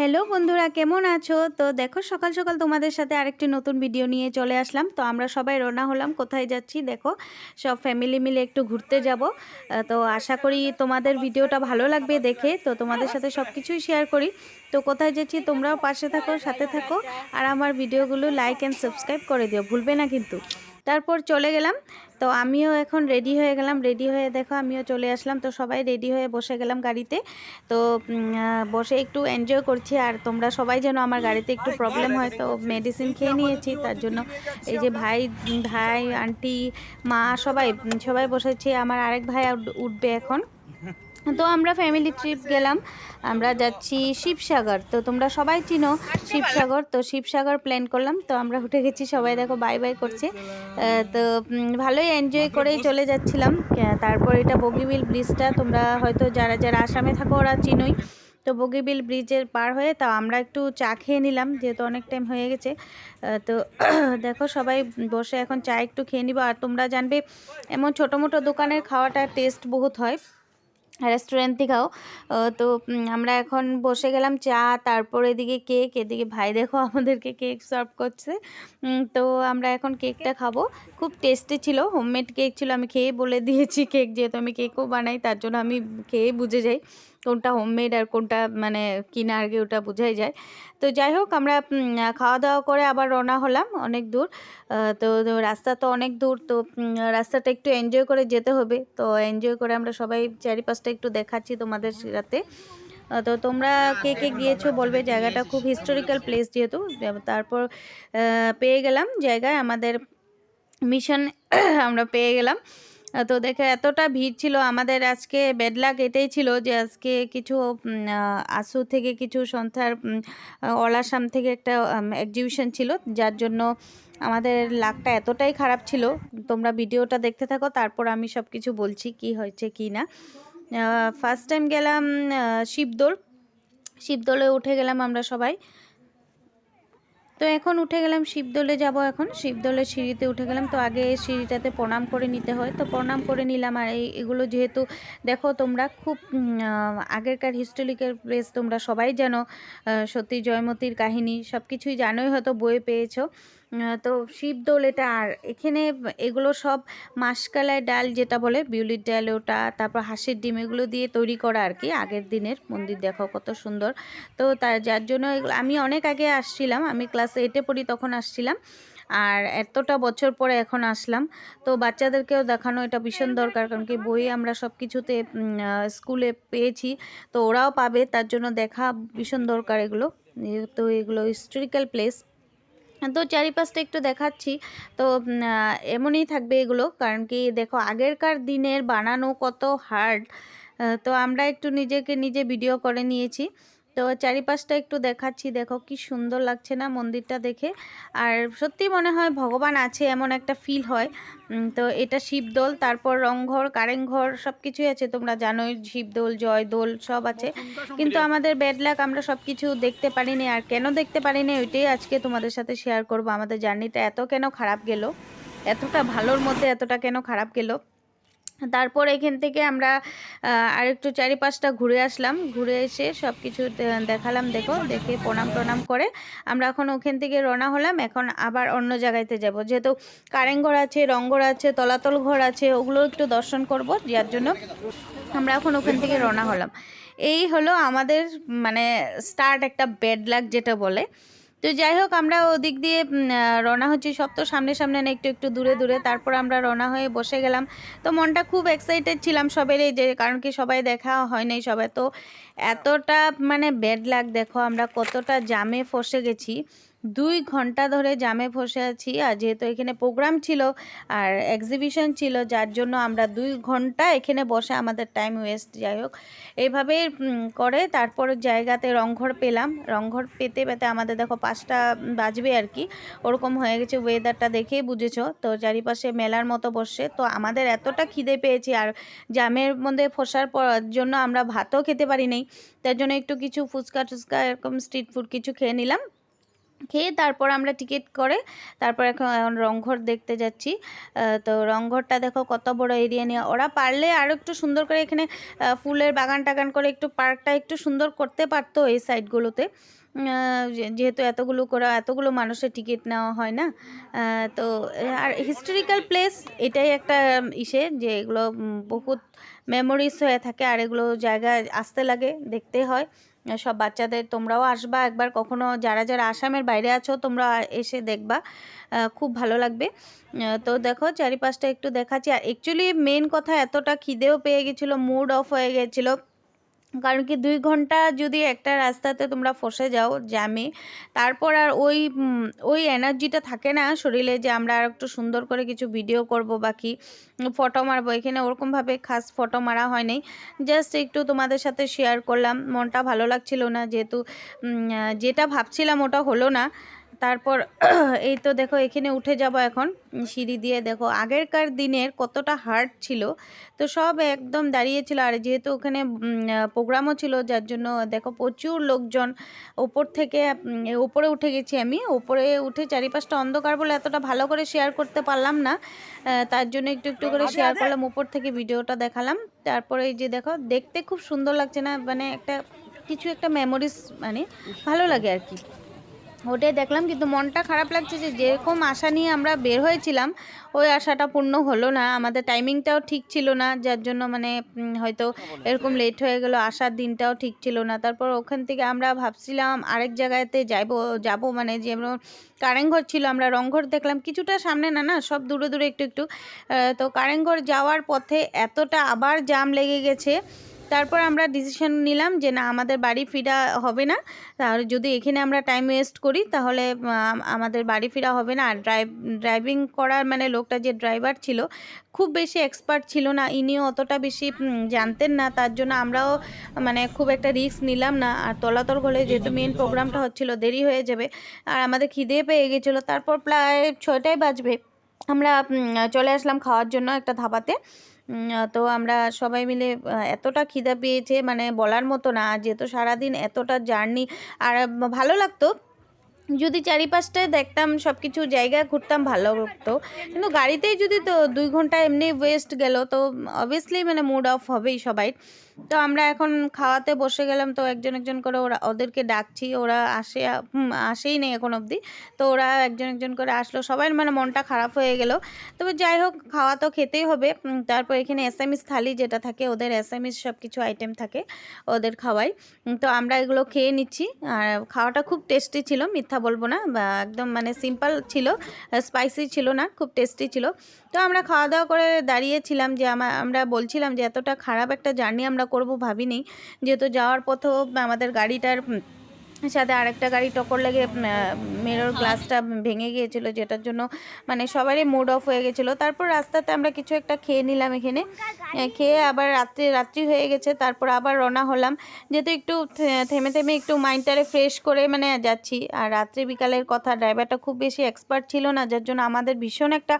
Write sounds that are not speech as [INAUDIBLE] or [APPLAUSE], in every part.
Hello বন্ধুরা, কেমন আছো? তো দেখো, সকাল সকাল তোমাদের সাথে আরেকটি নতুন ভিডিও নিয়ে চলে আসলাম। তো আমরা সবাই রওনা হলাম, কোথায় যাচ্ছি দেখো, সব ফ্যামিলি মিলে একটু ঘুরতে যাব। তো আশা করি তোমাদের ভিডিওটা ভালো লাগবে দেখে। তো তোমাদের সাথে সব কিছুই শেয়ার করি। তো কোথায় যাচ্ছি তোমরাও পাশে থাকো, সাথে থাকো। আর আমার ভিডিওগুলো লাইক অ্যান্ড সাবস্ক্রাইব করে দিও, ভুলবে না কিন্তু। তারপর চলে গেলাম। তো আমিও এখন রেডি হয়ে গেলাম রেডি হয়ে দেখো আমিও চলে আসলাম। তো সবাই রেডি হয়ে বসে গেলাম গাড়িতে। তো বসে একটু এনজয় করছি। আর তোমরা সবাই যেন আমার গাড়িতে একটু প্রবলেম হয়, তো মেডিসিন খেয়ে নিয়েছি। তার জন্য এই যে ভাই ভাই আন্টি মা সবাই সবাই বসেছি। আমার আরেক ভাই উঠবে এখন। তো আমরা ফ্যামিলি ট্রিপ গেলাম, আমরা যাচ্ছি শিবসাগর, তো তোমরা সবাই চিনো শিবসাগর, তো শিবসাগর প্ল্যান করলাম, তো আমরা উঠে গেছি, সবাই দেখো বাই বাই করছে তো ভালোই এনজয় করেই চলে যাচ্ছিলাম তারপর এটা বগিবিল ব্রিজটা তোমরা হয়তো যারা যারা আসামে থাকো ওরা চিনোই, তো বগিবিল ব্রিজের পার হয়ে, তা আমরা একটু চা খেয়ে নিলাম, যেহেতু অনেক টাইম হয়ে গেছে তো, [CLEARS THROAT] দেখো সবাই বসে এখন চা একটু খেয়ে নিবো, আর তোমরা জানবে, এমন ছোটো মোটো দোকানের খাওয়াটা টেস্ট বহুত হয় রেস্টুরেন্ট থেকেও। তো আমরা এখন বসে গেলাম চা, তারপর এদিকে কেক এদিকে ভাই দেখো আমাদেরকে কেক সার্ভ করছে। তো আমরা এখন কেকটা খাব। খুব টেস্টি ছিল হোমমেড কেক ছিল, আমি খেয়ে বলে দিয়েছি কেক যেহেতু আমি কেকও বানাই, তার জন্য আমি খেয়ে বুঝে যাই। কোনটা হোমমেড আর কোনটা মানে কিনা কি ওটা বোঝাই যায়। তো যাই হোক, আমরা খাওয়া দাওয়া করে আবার রওনা হলাম অনেক দূর। তো রাস্তা তো অনেক দূর, তো রাস্তাটা একটু এনজয় করে যেতে হবে। তো এনজয় করে আমরা সবাই চারিপাশটা একটু দেখাচ্ছি তোমাদের রাতে। তো তোমরা কে কে গিয়েছো বলবে, জায়গাটা খুব হিস্টোরিক্যাল প্লেস যেহেতু। তারপর পেয়ে গেলাম জায়গায় আমাদের মিশন আমরা পেয়ে গেলাম। তো দেখে এতটা ভিড় ছিল আমাদের আজকে বেডলাক এটাই ছিল যে আজকে কিছু আসু থেকে কিছু আহ, অলাসাম থেকে একটা এক্সিবিশন ছিল যার জন্য আমাদের লাকটা এতটাই খারাপ ছিল। তোমরা ভিডিওটা দেখতে থাকো তারপর আমি সব কিছু বলছি কি হয়েছে কি না। ফার্স্ট টাইম গেলাম শিবদোল। শিবদোলে উঠে গেলাম আমরা সবাই। তো এখন উঠে গেলাম শিবদোলে যাব এখন। শিবদোলের সিঁড়িতে উঠে গেলাম। তো আগে সিঁড়িটাতে প্রণাম করে নিতে হয়। তো প্রণাম করে নিলাম। আর এগুলো যেহেতু দেখো তোমরা খুব আগেরকার হিস্টোরিক্যাল প্লেস তোমরা সবাই জানো। সত্যি সতী জয়মতীর কাহিনী সব কিছুই জানোই, হয়তো বইয়ে পেয়েছ। তো শিবদোল এটা আর এখানে এগুলো সব মাসকালাই ডাল যেটা বলে, বিউলির ডাল ওটা, তারপর হাঁসের ডিম এগুলো দিয়ে তৈরি করা আর কি, আগের দিনের মন্দির দেখো কত সুন্দর। তো তার, যার জন্য আমি অনেক আগে আসছিলাম, আমি ক্লাস এইটে পড়ি তখন আসছিলাম, আর এতটা বছর পরে এখন আসলাম। তো বাচ্চাদেরকেও দেখানো এটা ভীষণ দরকার, কারণ কি বই আমরা সব কিছুতে স্কুলে পেয়েছি, তো ওরাও পাবে, তার জন্য দেখা ভীষণ দরকার এগুলো। তো এগুলো হিস্টোরিক্যাল প্লেস তো চারিপাশটা একটু দেখাচ্ছি। তো এমনই থাকবে এগুলো। কারণ কি দেখো, আগেরকার দিনের বানানো কত হার্ড তো আমরা একটু নিজেকে নিজে ভিডিও করে নিয়েছি। তো চারিপাশটা একটু দেখাচ্ছি। দেখো কি সুন্দর লাগছে না মন্দিরটা দেখে। আর সত্যি মনে হয় ভগবান আছে এমন একটা ফিল হয়। তো এটা শিবদোল তারপর রংঘর কারেংঘর সব কিছুই আছে তোমরা জানোই শিবদোল জয়দোল সব আছে। কিন্তু আমাদের ব্যাড লাক আমরা সব কিছু দেখতে পারিনি আর কেন দেখতে পারিনি ওইটাই আজকে তোমাদের সাথে শেয়ার করব। আমাদের জার্নিটা এত কেন খারাপ গেল? এতটা ভালোর মধ্যে এতটা কেন খারাপ গেল? তারপর এখান থেকে আমরা আরেকটু চারিপাশটা ঘুরে আসলাম। ঘুরে এসে সব কিছু দেখালাম, দেখো, দেখে প্রণাম প্রণাম করে আমরা এখন ওখান থেকে রওনা হলাম। এখন আবার অন্য জায়গাতে যাব। যেহেতু কারেংঘর আছে, রংঘর আছে, তলাতল ঘর আছে, ওগুলো একটু দর্শন করব, যার জন্য আমরা এখন ওখান থেকে রওনা হলাম। এই হলো আমাদের মানে স্টার্ট একটা ব্যাড লাক যেটা বলে। তো যাই হোক, আমরা ওদিক দিয়ে রওনা হচ্ছি। সব তো সামনে সামনে না, একটু একটু দূরে দূরে। তারপর আমরা রওনা হয়ে বসে গেলাম। তো মনটা খুব এক্সাইটেড ছিলাম সবেরই যে, কারণ কি সবাই দেখা হয় নাই সবাই। তো এতটা মানে ব্যাড লাগ দেখো, আমরা কতটা জামে ফসে গেছি। দুই ঘণ্টা ধরে জামে ফসে আছি আর যেহেতু এখানে প্রোগ্রাম ছিল আর এক্সিবিশন ছিল, যার জন্য আমরা দুই ঘণ্টা এখানে বসে আমাদের টাইম ওয়েস্ট যাই হোক এইভাবে করে তারপর জায়গাতে রংঘর পেলাম। রংঘর পেতে পেতে আমাদের দেখো পাঁচটা বাজবে আর কি। ওরকম হয়ে গেছে ওয়েদারটা দেখেই বুঝেছ। তো চারিপাশে মেলার মতো বসে। তো আমাদের এতটা খিদে পেয়েছি আর জামের মধ্যে ফসার জন্য আমরা ভাতও খেতে পারি নাই তার জন্য একটু কিছু ফুচকা টুচকা এরকম স্ট্রিট ফুড কিছু খেয়ে নিলাম। খেয়ে তারপর আমরা টিকিট করে, তারপর এখন রংঘর দেখতে যাচ্ছি। তো রংঘরটা দেখো কত বড় এরিয়া নিয়ে। ওরা পারলে আরও একটু সুন্দর করে এখানে ফুলের বাগান টাগান করে একটু পার্কটা একটু সুন্দর করতে পারতো এই সাইডগুলোতে যেহেতু এতগুলো করে, এতগুলো মানুষের টিকিট নেওয়া হয় না। তো, আর হিস্টোরিক্যাল প্লেস এটাই একটা ইসে যে এগুলো বহুত মেমোরিজ হয়ে থাকে, আর এগুলো জায়গায় আসতে লাগে, দেখতে হয়। সব বাচ্চাদের তোমরাও আসবা একবার। কখনো যারা যারা আসামের বাইরে আছো, তোমরা এসে দেখবা। খুব ভালো লাগবে। তো দেখো, চারিপাশটা একটু দেখাচ্ছি। আর অ্যাকচুয়ালি মেন কথা, এতটা খিদেও পেয়ে গেছিল মুড অফ হয়ে গেছিল। কারণ কি দুই ঘণ্টা যদি একটা রাস্তাতে তোমরা ফসে যাও জ্যামে, তারপর আর ওই ওই এনার্জিটা থাকে না শরীরে যে আমরা আর একটু সুন্দর করে কিছু ভিডিও করব বা কি ফটো মারবো। এখানে ওরকমভাবে খাস ফটো মারা হয়নি জাস্ট একটু তোমাদের সাথে শেয়ার করলাম। মনটা ভালো লাগছিল না যেহেতু যেটা ভাবছিলাম ওটা হলো না। তারপর [CLEARS THROAT] এই তো দেখো, এখানে উঠে যাব এখন। সিঁড়ি দিয়ে দেখো, আগেরকার দিনের কতটা হার্ড ছিল, তো সব একদম দাঁড়িয়েছিল আর যেহেতু ওখানে প্রোগ্রামও ছিল, যার জন্য দেখো প্রচুর লোকজন ওপর থেকে ওপরে উঠে গেছি আমি। ওপরে উঠে চারিপাশটা অন্ধকার বলে এতটা ভালো করে শেয়ার করতে পারলাম না। তার জন্য একটু একটু করে শেয়ার করলাম উপর থেকে ভিডিওটা দেখালাম। তারপরে এই যে দেখো, দেখতে খুব সুন্দর লাগছে না মানে একটা, কিছু একটা মেমোরিজ মানে ভালো লাগে আর কি। ওটাই দেখলাম কিন্তু মনটা খারাপ লাগছে যে যেরকম আশা নিয়ে আমরা বের হয়েছিলাম ওই আশাটা পূর্ণ হলো না। আমাদের টাইমিংটাও ঠিক ছিল না যার জন্য মানে হয়তো এরকম লেট হয়ে গেল আসার দিনটাও ঠিক ছিল না। তারপর ওখান থেকে আমরা ভাবছিলাম আরেক জায়গাতে যাব যাব মানে যেমন কারেংঘর ছিল আমরা রংঘর দেখলাম কিছুটা সামনে না না সব দূরে দূরে একটু একটু। তো কারেংঘর যাওয়ার পথে এতটা আবার জাম লেগে গেছে তারপর আমরা ডিসিশন নিলাম যে না, আমাদের বাড়ি ফিরা হবে না। আর যদি এখানে আমরা টাইম ওয়েস্ট করি, তাহলে আমাদের বাড়ি ফিরা হবে না। আর ড্রাইভ ড্রাইভিং করার মানে লোকটা যে ড্রাইভার ছিল, খুব বেশি এক্সপার্ট ছিল না। ইনিও অতটা বেশি জানতেন না। তার জন্য আমরাও মানে খুব একটা রিস্ক নিলাম না। আর তলাতল হলে যেহেতু মেন প্রোগ্রামটা হচ্ছিল, দেরি হয়ে যাবে। আর আমাদের খিদে পেয়ে গেছিল। তারপর প্রায় ছয়টায় বাজবে। আমরা চলে আসলাম খাওয়ার জন্য একটা ধাবাতে। তো আমরা সবাই মিলে এতটা খিদা পেয়েছে মানে বলার মতো না যেহেতু সারাদিন এতটা জার্নি, আর ভালো লাগতো। যদি চারিপাশটায় দেখতাম সব কিছু জায়গা ঘুরতাম, ভালো লাগতো কিন্তু গাড়িতেই যদি তো দুই ঘণ্টা এমনি ওয়েস্ট গেল, তো অবভিয়াসলি মানে মুড অফ হবেই সবাই। তো আমরা এখন খাওয়াতে বসে গেলাম, তো একজন একজন করে ওরা, ওদেরকে ডাকছি, ওরা আসে আসেই নেই এখন অবধি। তো ওরা একজন একজন করে আসলো সবার মানে মনটা খারাপ হয়ে গেল। তবে যাই হোক, খাওয়া তো খেতেই হবে। তারপর এখানে এসএমএস থালি যেটা থাকে, ওদের এসএমএস সব কিছু আইটেম থাকে ওদের খাওয়াই। তো আমরা এগুলো খেয়ে নিচ্ছি। আর খাওয়াটা খুব টেস্টি ছিল, মিথ্যা বলব না একদম মানে সিম্পল ছিল স্পাইসি ছিল না, খুব টেস্টি ছিল। তো আমরা খাওয়া দাওয়া করে দাঁড়িয়েছিলাম যে আমরা বলছিলাম যে এতটা খারাপ একটা জার্নি আমরা করব ভাবিনি। যেহেতু যাওয়ার পথেও আমাদের গাড়িটার সাথে আরেকটা গাড়ি টক্কর লেগে মেরর গ্লাসটা ভেঙে গিয়েছিল, যেটার জন্য মানে সবারই মুড অফ হয়ে গেছিল। তারপর রাস্তাতে আমরা কিছু একটা খেয়ে নিলাম এখানে। খেয়ে আবার রাত্রি রাত্রি হয়ে গেছে, তারপর আবার রওনা হলাম। যেহেতু একটু থেমে থেমে একটু মাইন্ডটারে ফ্রেশ করে মানে যাচ্ছি। আর রাত্রি বিকালের কথা ড্রাইভারটা খুব বেশি এক্সপার্ট ছিল না, যার জন্য আমাদের ভীষণ একটা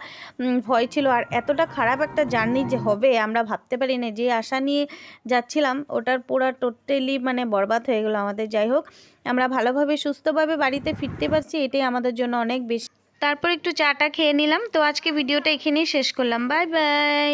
ভয় ছিল। আর এতটা খারাপ একটা জার্নি যে হবে, আমরা ভাবতে পারি না যে আশা নিয়ে যাচ্ছিলাম, ওটার পুরো টোটালি মানে বরবাদ হয়ে গেলো আমাদের। যাই হোক আমরা ভালোভাবে, সুস্থভাবে বাড়িতে ফিরতে পারছি, এটাই আমাদের জন্য অনেক বেশি। তারপর একটু চাটা খেয়ে নিলাম। তো আজকে ভিডিওটা এখানেই শেষ করলাম। Bye bye.